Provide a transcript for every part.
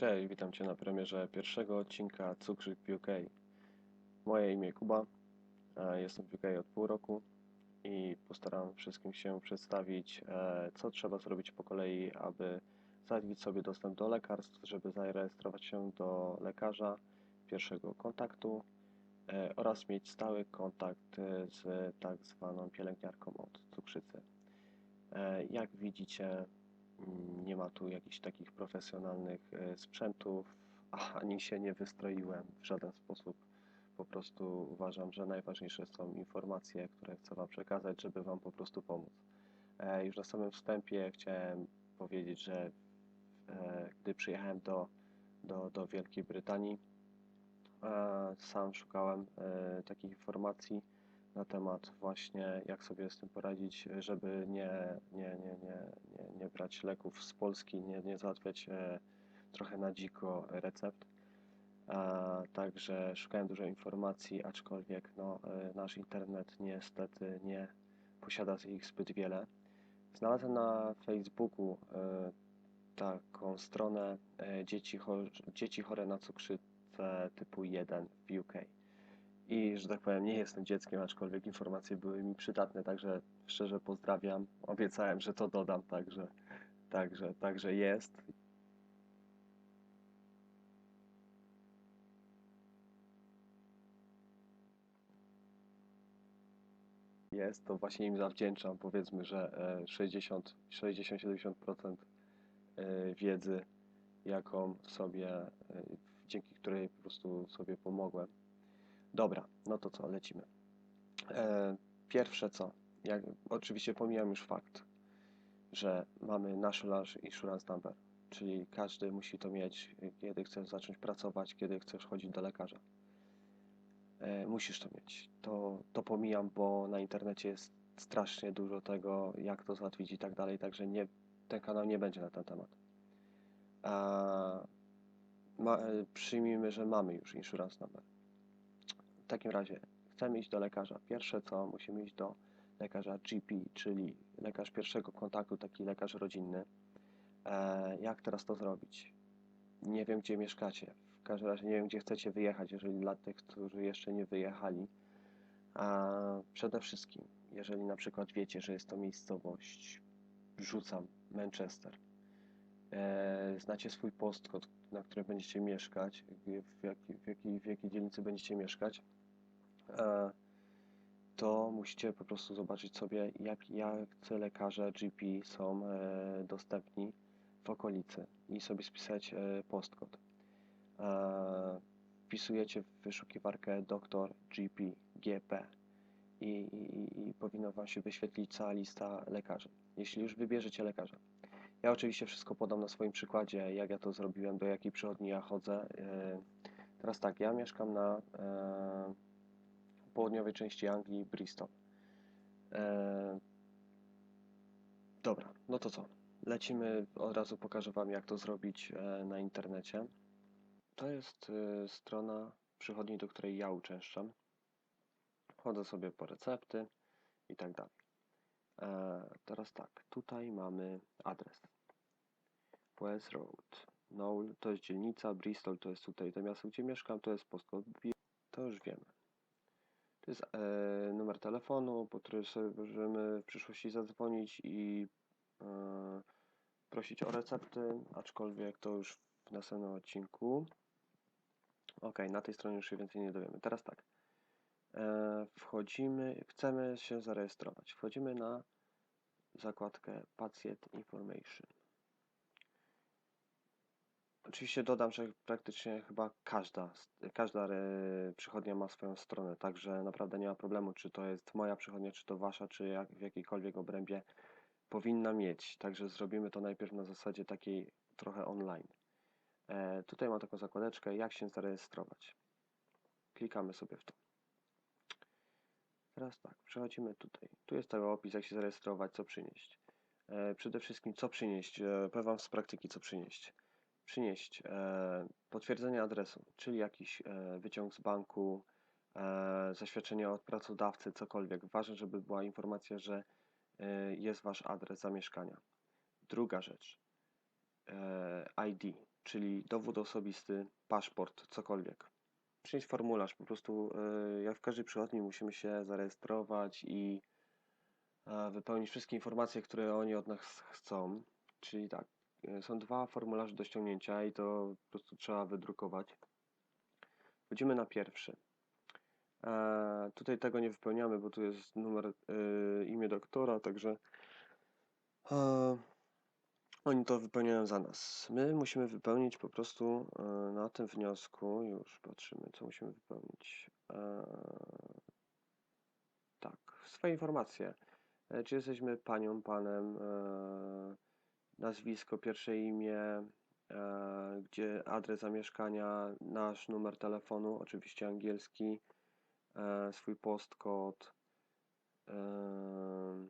Cześć, witam Cię na premierze pierwszego odcinka Cukrzyk w UK. Moje imię Kuba, jestem w UK od pół roku i postaram wszystkim się przedstawić, e, co trzeba zrobić po kolei, aby załatwić sobie dostęp do lekarstw, żeby zarejestrować się do lekarza pierwszego kontaktu e, oraz mieć stały kontakt e, z tak zwaną pielęgniarką od cukrzycy. Jak widzicie, nie ma tu jakichś takich profesjonalnych e, sprzętów, ani się nie wystroiłem w żaden sposób. Po prostu uważam, że najważniejsze są informacje, które chcę Wam przekazać, żeby Wam po prostu pomóc. E, Już na samym wstępie chciałem powiedzieć, że e, gdy przyjechałem do, do, do Wielkiej Brytanii, sam szukałem takich informacji na temat właśnie jak sobie z tym poradzić, żeby nie, nie, nie, nie, nie, nie brać leków z Polski, nie, nie załatwiać e, trochę na dziko recept. A, także szukałem dużo informacji, aczkolwiek no, e, nasz internet niestety nie posiada ich zbyt wiele. Znalazłem na Facebooku e, taką stronę e, dzieci, cho- dzieci chore na cukrzycę typu 1 w UK. I, że tak powiem, nie jestem dzieckiem, aczkolwiek informacje były mi przydatne, także szczerze pozdrawiam. Obiecałem, że to dodam, także, także, także jest. Jest, to właśnie im zawdzięczam. Powiedzmy, że e, 60, 60-70% e, wiedzy, jaką sobie, e, dzięki której po prostu sobie pomogłem. Dobra, no to co, lecimy. E, pierwsze co, jak, oczywiście pomijam już fakt, że mamy National Insurance Number, czyli każdy musi to mieć, kiedy chcesz zacząć pracować, kiedy chcesz chodzić do lekarza. E, musisz to mieć. To, to pomijam, bo na internecie jest strasznie dużo tego, jak to załatwić i tak dalej, także nie, ten kanał nie będzie na ten temat. A, ma, e, przyjmijmy, że mamy już Insurance Number. Takim razie chcemy iść do lekarza. Pierwsze co, musimy iść do lekarza GP, czyli lekarz pierwszego kontaktu, taki lekarz rodzinny. E, jak teraz to zrobić? Nie wiem, gdzie mieszkacie. W każdym razie nie wiem, gdzie chcecie wyjechać, jeżeli dla tych, którzy jeszcze nie wyjechali. A przede wszystkim, jeżeli na przykład wiecie, że jest to miejscowość, rzucam Manchester, e, znacie swój postkod, na którym będziecie mieszkać, w jakiej, w w jakiej dzielnicy będziecie mieszkać, to musicie po prostu zobaczyć sobie, jak, jacy lekarze GP są e, dostępni w okolicy i sobie spisać e, postkod. E, wpisujecie w wyszukiwarkę doktor GP, GP i, i, i Wam się wyświetlić cała lista lekarzy, jeśli już wybierzecie lekarza. Ja oczywiście wszystko podam na swoim przykładzie, jak ja to zrobiłem, do jakiej przychodni ja chodzę. E, Teraz tak, ja mieszkam na e, południowej części Anglii, Bristol. E, dobra, no to co? Lecimy, od razu pokażę Wam, jak to zrobić e, na internecie. To jest e, strona przychodni, do której ja uczęszczam. Chodzę sobie po recepty i tak dalej. Teraz tak, tutaj mamy adres. West Road. Knoll to jest dzielnica, Bristol to jest tutaj to miasto, gdzie mieszkam, to jest postkod. To już wiemy. To jest e, numer telefonu, po który sobie możemy w przyszłości zadzwonić i e, prosić o recepty, aczkolwiek to już w następnym odcinku. Ok, na tej stronie już się więcej nie dowiemy. Teraz tak. E, wchodzimy, chcemy się zarejestrować. Wchodzimy na zakładkę Patient Information. Oczywiście dodam, że praktycznie chyba każda, każda e, przychodnia ma swoją stronę, także naprawdę nie ma problemu, czy to jest moja przychodnia, czy to wasza, czy jak, w jakiejkolwiek obrębie powinna mieć. Także zrobimy to najpierw na zasadzie takiej trochę online. E, tutaj mam taką zakładeczkę, jak się zarejestrować. Klikamy sobie w to. Teraz tak, przechodzimy tutaj. Tu jest cały opis, jak się zarejestrować, co przynieść. E, przede wszystkim, co przynieść. E, powiem Wam z praktyki, co przynieść przynieść e, potwierdzenie adresu, czyli jakiś e, wyciąg z banku, e, zaświadczenie od pracodawcy, cokolwiek. Ważne, żeby była informacja, że jest Wasz adres zamieszkania. Druga rzecz, ID, czyli dowód osobisty, paszport, cokolwiek. Przynieść formularz, po prostu jak w każdej przychodni musimy się zarejestrować i wypełnić wszystkie informacje, które oni od nas chcą. Czyli tak, są dwa formularze do ściągnięcia i to po prostu trzeba wydrukować. Wchodzimy na pierwszy. E, tutaj tego nie wypełniamy, bo tu jest numer, e, imię doktora, także e, oni to wypełniają za nas. My musimy wypełnić po prostu e, na tym wniosku, już patrzymy, co musimy wypełnić. E, tak, swoje informacje. E, Czy jesteśmy panią, panem, e, nazwisko, pierwsze imię, e, gdzie adres zamieszkania, nasz numer telefonu, oczywiście angielski, e, swój postkod, e,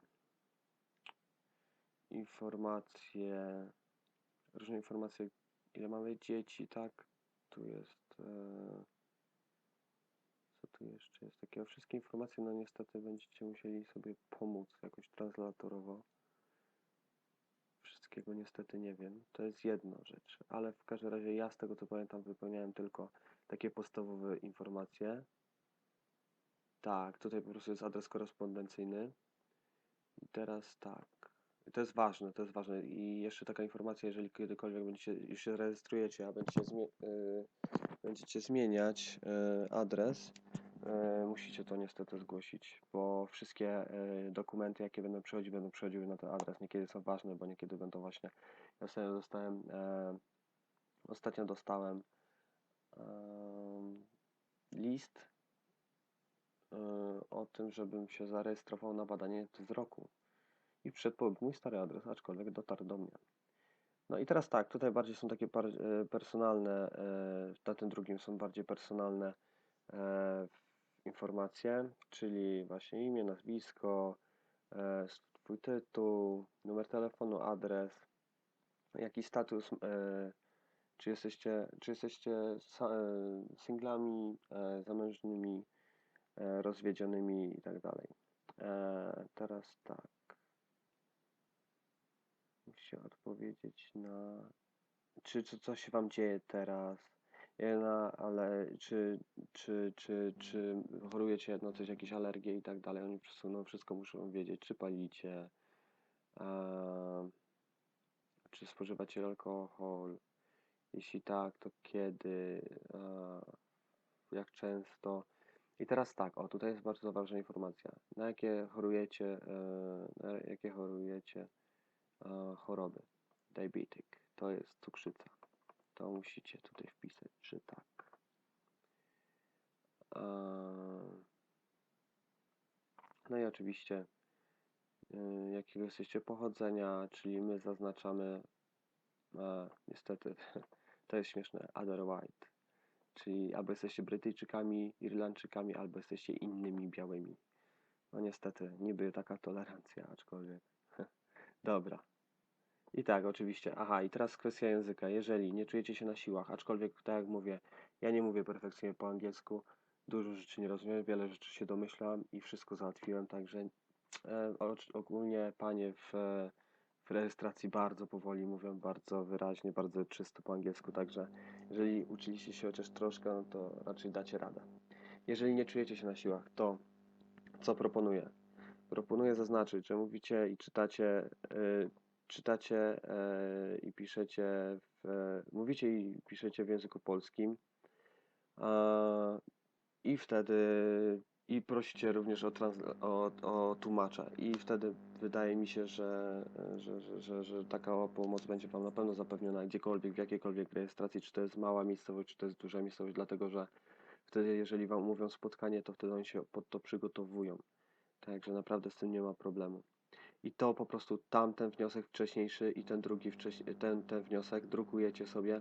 informacje, różne informacje, ile mamy dzieci, tak, tu jest, co tu jeszcze jest takiego, wszystkie informacje, no niestety będziecie musieli sobie pomóc jakoś translatorowo. Wszystkiego niestety nie wiem, to jest jedna rzecz, ale w każdym razie ja z tego co pamiętam wypełniałem tylko takie podstawowe informacje. Tak, tutaj po prostu jest adres korespondencyjny. I teraz tak. To jest ważne, to jest ważne. I jeszcze taka informacja, jeżeli kiedykolwiek będziecie, już się rejestrujecie, a będziecie, zmie y, będziecie zmieniać y, adres, musicie to niestety zgłosić, bo wszystkie y, dokumenty, jakie będą przychodzić, będą przychodziły na ten adres. Niekiedy są ważne, bo niekiedy będą właśnie. Ja sobie dostałem, e, ostatnio dostałem em, list o tym, żebym się zarejestrował na badanie wzroku. I pod mój stary adres, aczkolwiek dotarł do mnie. No i teraz tak, tutaj bardziej są takie e, personalne, e, na tym drugim są bardziej personalne e, informacje, czyli właśnie imię, nazwisko, e, twój tytuł, numer telefonu, adres, jaki status, e, czy jesteście, czy jesteście e, singlami, zamężnymi, rozwiedzionymi i tak dalej. Teraz tak. Musicie odpowiedzieć na. Czy, czy coś się wam dzieje teraz? Nie, Na, ale czy, czy, czy, czy chorujecie no coś, jakieś alergie i tak dalej? Oni po prostu no, wszystko muszą wiedzieć, czy palicie, a, czy spożywacie alkohol, jeśli tak, to kiedy, a, jak często. I teraz tak, o tutaj jest bardzo ważna informacja. Na jakie chorujecie, e, na jakie chorujecie e, choroby? Diabetic, to jest cukrzyca. To musicie tutaj wpisać, że tak. E, No i oczywiście y, jakiego jesteście pochodzenia, czyli my zaznaczamy, e, niestety to jest śmieszne, other white, czyli albo jesteście Brytyjczykami, Irlandczykami, albo jesteście innymi białymi. No niestety, niby taka tolerancja, aczkolwiek. Dobra. I tak, oczywiście. Aha, i teraz kwestia języka. Jeżeli nie czujecie się na siłach, aczkolwiek, tak jak mówię, ja nie mówię perfekcyjnie po angielsku, dużo rzeczy nie rozumiem, wiele rzeczy się domyślam i wszystko załatwiłem, także e, ogólnie panie w, e, w rejestracji bardzo powoli mówią, bardzo wyraźnie, bardzo czysto po angielsku, także jeżeli uczyliście się chociaż troszkę, no to raczej dacie radę. Jeżeli nie czujecie się na siłach, to co proponuję? Proponuję zaznaczyć, że mówicie i czytacie, y, czytacie e, i piszecie, w, mówicie i piszecie w języku polskim i wtedy i prosicie również o, transla- o, o tłumacza i wtedy wydaje mi się, że, że, że, że, że taka pomoc będzie Wam na pewno zapewniona gdziekolwiek, w jakiejkolwiek rejestracji, czy to jest mała miejscowość, czy to jest duża miejscowość, dlatego że wtedy jeżeli Wam mówią spotkanie, to wtedy oni się pod to przygotowują. Także naprawdę z tym nie ma problemu. I to po prostu tamten wniosek wcześniejszy i ten drugi ten, ten wniosek drukujecie sobie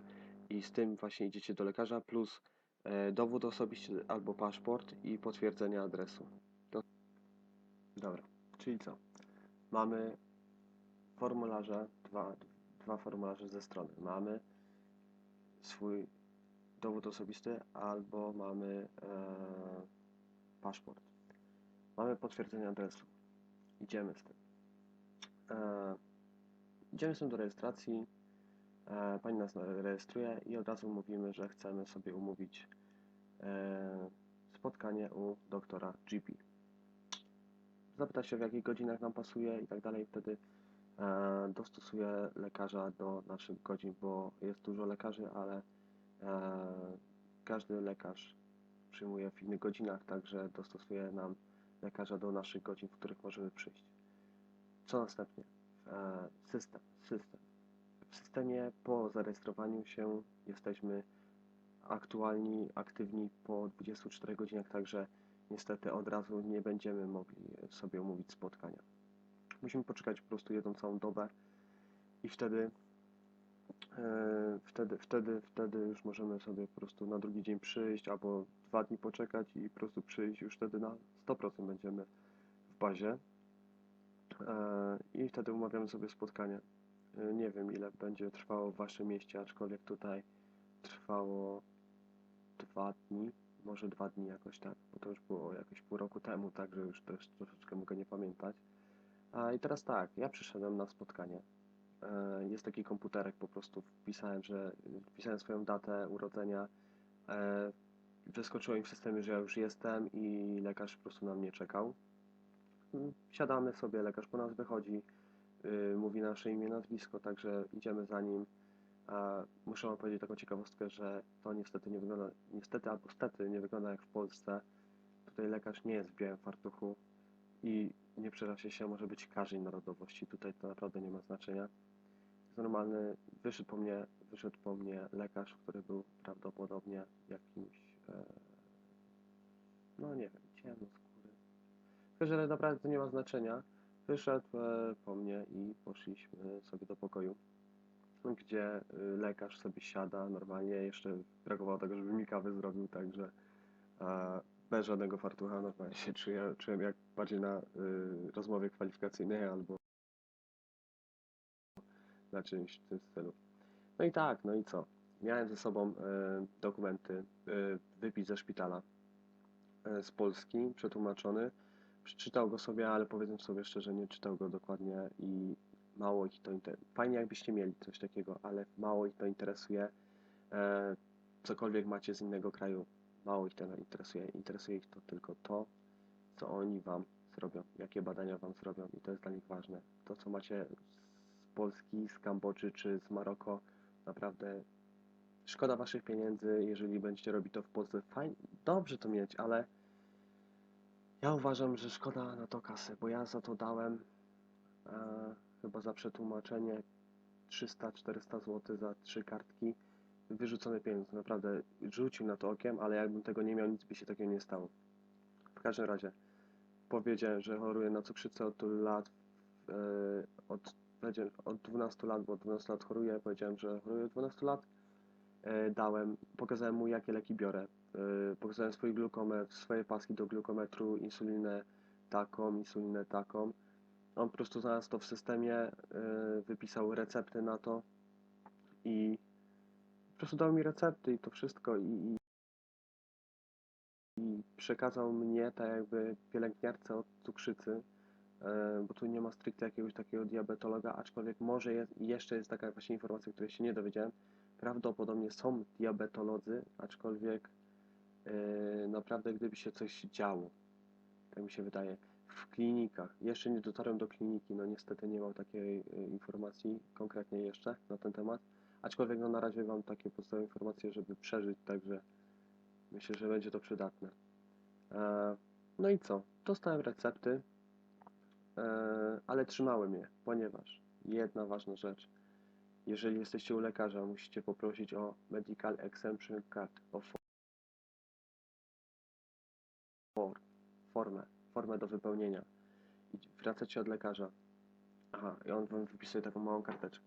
i z tym właśnie idziecie do lekarza plus e, dowód osobisty albo paszport i potwierdzenie adresu. To... Dobra, czyli co? Mamy formularze, dwa, dwa formularze ze strony. Mamy swój dowód osobisty albo mamy e, paszport. Mamy potwierdzenie adresu. Idziemy z tym. E, idziemy tym do rejestracji. E, Pani nas rejestruje i od razu mówimy, że chcemy sobie umówić e, spotkanie u doktora GP. Zapyta się, w jakich godzinach nam pasuje i tak dalej. Wtedy dostosuje lekarza do naszych godzin, bo jest dużo lekarzy, ale każdy lekarz przyjmuje w innych godzinach, także dostosuje nam lekarza do naszych godzin, w których możemy przyjść. Co następnie? E, system, system. W systemie po zarejestrowaniu się jesteśmy aktualni, aktywni po 24 godzinach, także niestety od razu nie będziemy mogli sobie umówić spotkania. Musimy poczekać po prostu jedną całą dobę i wtedy e, wtedy, wtedy, wtedy już możemy sobie po prostu na drugi dzień przyjść albo dwa dni poczekać i po prostu przyjść już wtedy na 100% będziemy w bazie i wtedy umawiamy sobie spotkanie. E, Nie wiem ile będzie trwało w waszym mieście, aczkolwiek tutaj trwało dwa dni, może dwa dni jakoś tak, bo to już było jakoś pół roku temu, także już też troszeczkę mogę nie pamiętać. I teraz tak, ja przyszedłem na spotkanie. E, Jest taki komputerek, po prostu wpisałem, że wpisałem swoją datę urodzenia. e, Wyskoczyło mi w systemie, że ja już jestem i lekarz po prostu na mnie czekał. Siadamy sobie, lekarz po nas wychodzi, y, mówi nasze imię, nazwisko, także idziemy za nim. A muszę wam powiedzieć taką ciekawostkę, że to niestety nie wygląda, niestety albo stety nie wygląda jak w Polsce. Tutaj lekarz nie jest w białym fartuchu i nie przeraźcie się, może być każdej narodowości. Tutaj to naprawdę nie ma znaczenia. Jest normalny, wyszedł po mnie, wyszedł po mnie lekarz, który był prawdopodobnie jakimś, e, no nie wiem, ciemnoskóry. Razie naprawdę to nie ma znaczenia. Wyszedł e, po mnie i poszliśmy sobie do pokoju gdzie y, lekarz sobie siada normalnie, jeszcze brakowało tego, żeby mi kawę zrobił, także e, bez żadnego fartucha normalnie się czuję, czułem jak bardziej na rozmowie kwalifikacyjnej albo na czymś w tym stylu. No i tak, no i co? Miałem ze sobą e, dokumenty, e, wypis ze szpitala e, z Polski, przetłumaczony. Przeczytał go sobie, ale powiedzmy sobie szczerze, nie czytał go dokładnie i mało ich to interesuje. Fajnie jakbyście mieli coś takiego, ale mało ich to interesuje. E, cokolwiek macie z innego kraju, mało ich to interesuje. Interesuje ich to tylko to, co oni wam zrobią, jakie badania wam zrobią i to jest dla nich ważne. To, co macie z Polski, z Kambodży czy z Maroko, naprawdę szkoda waszych pieniędzy, jeżeli będziecie robić to w Polsce. Fajnie, dobrze to mieć, ale ja uważam, że szkoda na to kasy, bo ja za to dałem e, chyba za przetłumaczenie 300-400 zł za trzy kartki. Wyrzucone pieniądze, naprawdę rzucił na to okiem, ale jakbym tego nie miał, nic by się takiego nie stało. W każdym razie powiedziałem, że choruję na cukrzycę od lat, e, od, od 12 lat, bo od 12 lat choruję, powiedziałem, że choruję od 12 lat. E, dałem, pokazałem mu jakie leki biorę. E, pokazałem swój glukometr, swoje paski do glukometru, insulinę taką, insulinę taką. On po prostu znalazł to w systemie, y, wypisał recepty na to i po prostu dał mi recepty i to wszystko i, i, i przekazał mnie tak jakby pielęgniarce od cukrzycy, y, bo tu nie ma stricte jakiegoś takiego diabetologa, aczkolwiek może jest, jeszcze jest taka właśnie informacja, której się nie dowiedziałem. Prawdopodobnie są diabetolodzy, aczkolwiek y, naprawdę gdyby się coś działo, tak mi się wydaje, w klinikach. Jeszcze nie dotarłem do kliniki, no niestety nie mam takiej y, informacji konkretnie jeszcze na ten temat. Aczkolwiek no na razie mam takie podstawowe informacje, żeby przeżyć, także myślę, że będzie to przydatne. E, no i co? Dostałem recepty, e, ale trzymałem je, ponieważ jedna ważna rzecz. Jeżeli jesteście u lekarza, musicie poprosić o Medical Exemption Card, o formę do wypełnienia i wracacie od lekarza. Aha, i on wam wypisuje taką małą karteczkę.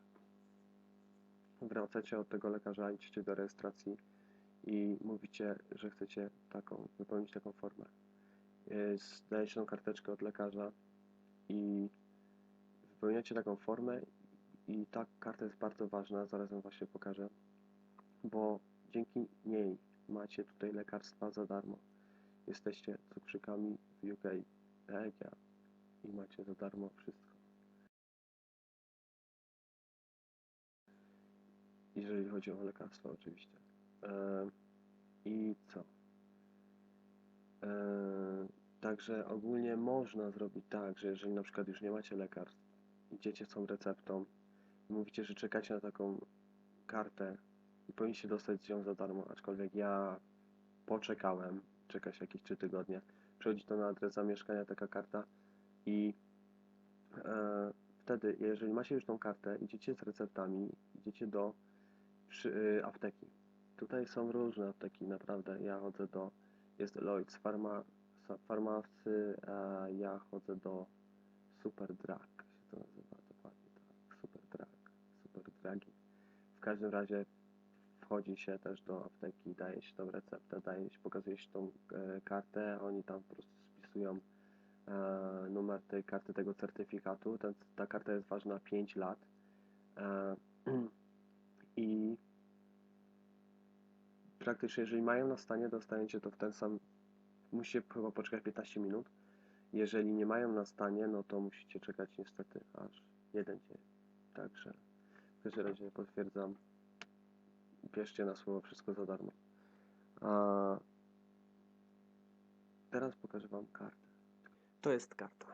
Wracacie od tego lekarza, idziecie do rejestracji i mówicie, że chcecie taką, wypełnić taką formę. Zdajecie tą karteczkę od lekarza i wypełniacie taką formę i ta karta jest bardzo ważna, zaraz wam właśnie pokażę, bo dzięki niej macie tutaj lekarstwa za darmo jesteście cukrzykami UK, tak ja, i macie za darmo wszystko. jeżeli chodzi o lekarstwa oczywiście. E, I co? E, Także ogólnie można zrobić tak, że jeżeli na przykład już nie macie lekarstw, idziecie z tą receptą i mówicie, że czekacie na taką kartę i powinniście dostać ją za darmo, aczkolwiek ja poczekałem, czeka się jakieś 3 tygodnie, przychodzi to na adres zamieszkania taka karta i e, wtedy, jeżeli macie już tą kartę, idziecie z receptami, idziecie do przy, y, apteki. Tutaj są różne apteki, naprawdę. Ja chodzę do, jest Lloyds Pharma, Farmacy, a ja chodzę do Super Drug, się to nazywa dokładnie tak, Super Drug, Super Drugi. W każdym razie wchodzi się też do apteki, daje się tą receptę, daje się, pokazuje się tą e, kartę, oni tam po prostu spisują e, numer tej karty, tego certyfikatu. Ten, ta karta jest ważna 5 lat. E, I praktycznie, jeżeli mają na stanie, dostaniecie to w ten sam. Musicie chyba poczekać 15 minut. Jeżeli nie mają na stanie, no to musicie czekać niestety aż jeden dzień. Także w każdym razie potwierdzam. Bierzcie na słowo wszystko za darmo. A teraz pokażę Wam kartę. To jest karta.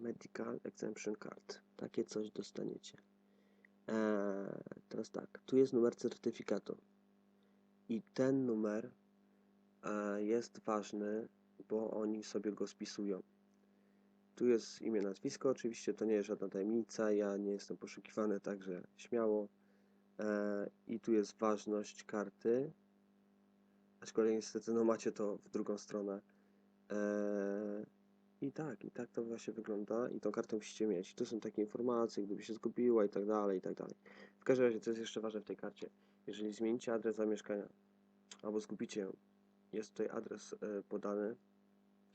Medical Exemption Card. Takie coś dostaniecie. Eee, teraz tak, tu jest numer certyfikatu. I ten numer e, jest ważny, bo oni sobie go spisują. Tu jest imię, nazwisko, oczywiście to nie jest żadna tajemnica, ja nie jestem poszukiwany, także śmiało. E, I tu jest ważność karty, aczkolwiek niestety no macie to w drugą stronę. E, I tak, i tak to właśnie wygląda i tą kartę musicie mieć. Tu są takie informacje, gdyby się zgubiła i tak dalej, i tak dalej. W każdym razie, co jest jeszcze ważne w tej karcie, jeżeli zmienicie adres zamieszkania albo zgubicie ją, jest tutaj adres e, podany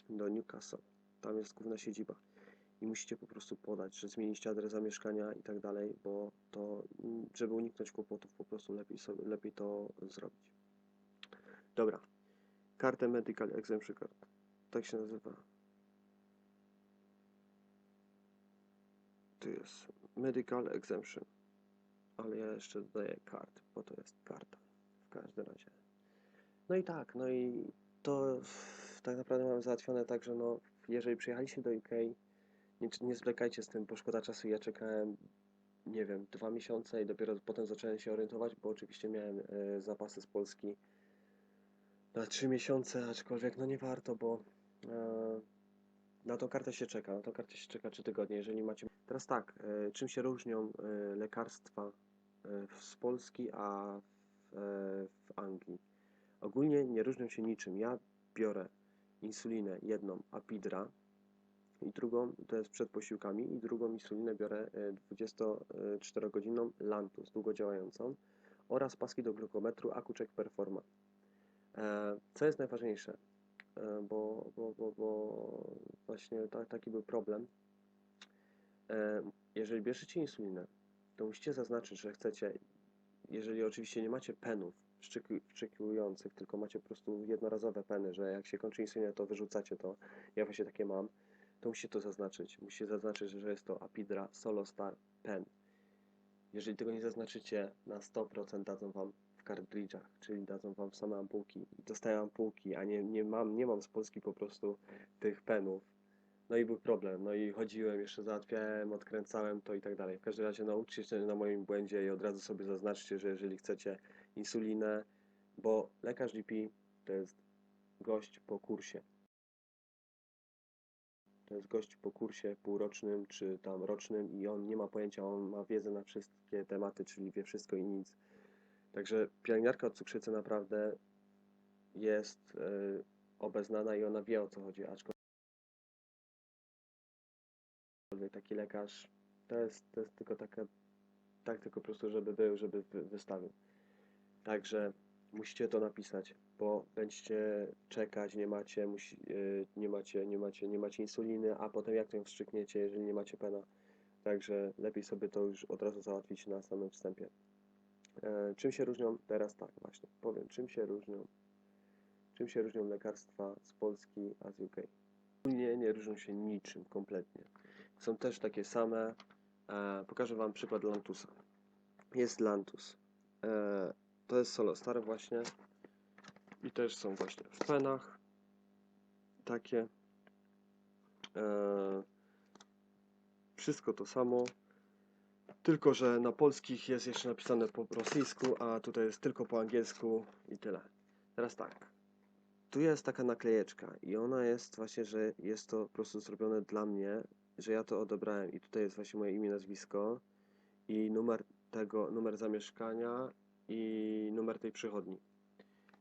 do Newcastle. Tam jest główna siedziba. I musicie po prostu podać, że zmieniliście adres zamieszkania i tak dalej, bo to, żeby uniknąć kłopotów, po prostu lepiej, sobie, lepiej to zrobić. Dobra. Kartę Medical Exemption Card. Tak się nazywa. Tu jest Medical Exemption. Ale ja jeszcze dodaję card, bo to jest karta. W każdym razie. No i tak, no i to tak naprawdę mam załatwione tak, że no, jeżeli przyjechaliście do UK, nie, nie zwlekajcie z tym, bo szkoda czasu. Ja czekałem, nie wiem, dwa miesiące i dopiero potem zacząłem się orientować, bo oczywiście miałem e, zapasy z Polski na trzy miesiące, aczkolwiek no nie warto, bo e, na tą kartę się czeka, na tą kartę się czeka 3 tygodnie, jeżeli macie... Teraz tak, e, czym się różnią lekarstwa z Polski, a w, e, w Anglii? Ogólnie nie różnią się niczym. Ja biorę insulinę jedną Apidra i drugą, to jest przed posiłkami, i drugą insulinę biorę e, 24-godzinną Lantus, długodziałającą oraz paski do glukometru Akuczek Performa. E, Co jest najważniejsze? E, Bo, bo, bo, bo właśnie ta, taki był problem. E, Jeżeli bierzecie insulinę, to musicie zaznaczyć, że chcecie, jeżeli oczywiście nie macie penów wstrzyku- wstrzykujących, tylko macie po prostu jednorazowe peny, że jak się kończy insulina, to wyrzucacie to. Ja właśnie takie mam. To musicie to zaznaczyć. Musicie zaznaczyć, że jest to Apidra Solostar Pen. Jeżeli tego nie zaznaczycie, na 100% dadzą Wam w kartridżach, czyli dadzą Wam same ampułki. Dostaję ampułki, a nie, nie, mam, nie mam z Polski po prostu tych penów. No i był problem. No i chodziłem, jeszcze załatwiałem, odkręcałem to i tak dalej. W każdym razie nauczcie się na moim błędzie i od razu sobie zaznaczcie, że jeżeli chcecie insulinę, bo lekarz GP to jest gość po kursie. Jest gość po kursie półrocznym czy tam rocznym i on nie ma pojęcia, on ma wiedzę na wszystkie tematy, czyli wie wszystko i nic. Także pielęgniarka od cukrzycy naprawdę jest y, obeznana i ona wie o co chodzi, aczkolwiek taki lekarz to jest, to jest tylko taka, tak tylko po prostu, żeby był, żeby wy- wystawił. Także musicie to napisać, bo będziecie czekać, nie macie, musi, yy, nie macie, nie macie, nie macie insuliny, a potem jak to ją wstrzykniecie, jeżeli nie macie pena. Także lepiej sobie to już od razu załatwić na samym wstępie. E, czym się różnią? Teraz tak właśnie, powiem, czym się różnią, czym się różnią lekarstwa z Polski, a z UK. Nie, nie różnią się niczym kompletnie. Są też takie same. E, pokażę Wam przykład Lantusa. Jest Lantus. E, to jest Solo Star właśnie. I też są właśnie w penach. Takie. E, wszystko to samo. Tylko, że na polskich jest jeszcze napisane po rosyjsku, a tutaj jest tylko po angielsku i tyle. Teraz tak. Tu jest taka naklejeczka i ona jest właśnie, że jest to po prostu zrobione dla mnie, że ja to odebrałem i tutaj jest właśnie moje imię, nazwisko i numer tego, numer zamieszkania i numer tej przychodni.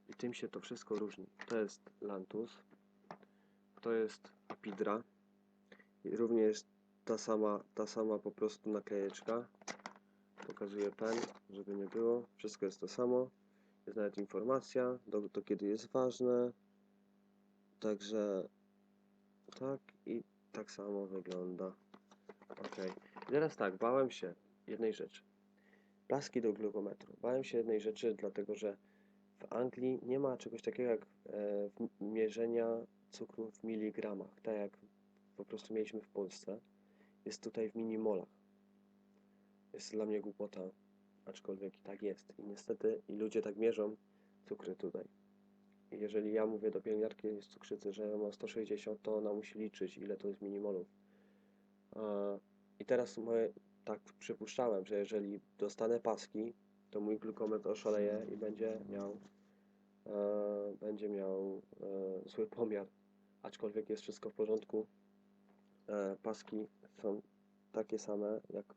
I tym się to wszystko różni. To jest Lantus, to jest Apidra i również ta sama, ta sama po prostu naklejeczka. Pokazuję pen, żeby nie było. Wszystko jest to samo. Jest nawet informacja, do, do kiedy jest ważne. Także tak i tak samo wygląda. Ok. I teraz tak, bałem się jednej rzeczy. Plaski do glukometru. Bałem się jednej rzeczy, dlatego że w Anglii nie ma czegoś takiego jak e, mierzenia cukru w miligramach, tak jak po prostu mieliśmy w Polsce. Jest tutaj w minimolach. Jest dla mnie głupota, aczkolwiek i tak jest. I niestety i ludzie tak mierzą cukry tutaj. I jeżeli ja mówię do pielęgniarki z cukrzycy, że ma 160, to ona musi liczyć, ile to jest minimolów. I teraz moje, tak przypuszczałem, że jeżeli dostanę paski, to mój glukometr oszaleje i będzie miał, e, będzie miał e, zły pomiar. Aczkolwiek jest wszystko w porządku. E, paski są takie same jak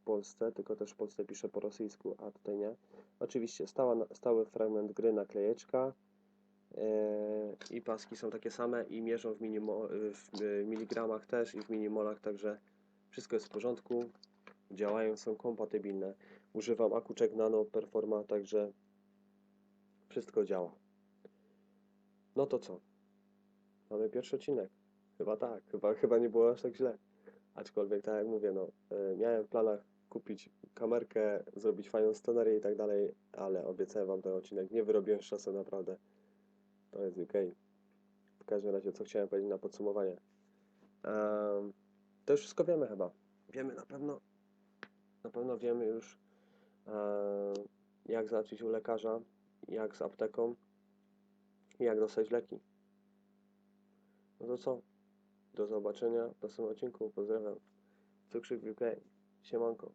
w Polsce, tylko też w Polsce piszę po rosyjsku, a tutaj nie. Oczywiście stała, stały fragment gry, naklejeczka e, i paski są takie same i mierzą w, minimo, w miligramach też i w minimolach, także wszystko jest w porządku, działają, są kompatybilne. Używam Akuczek Nano Performa, także wszystko działa. No to co? Mamy pierwszy odcinek. Chyba tak, chyba, chyba nie było aż tak źle. Aczkolwiek, tak jak mówię, no, e, miałem w planach kupić kamerkę, zrobić fajną scenerię i tak dalej, ale obiecałem wam ten odcinek. Nie wyrobiłem z czasem, naprawdę. To jest ok. W każdym razie, co chciałem powiedzieć na podsumowanie. Em, to już wszystko wiemy chyba. Wiemy na pewno, na pewno wiemy już, em, jak załatwić u lekarza, jak z apteką jak dostać leki. No to co? Do zobaczenia w następnym odcinku. Pozdrawiam. Cukrzyk UK. Siemanko.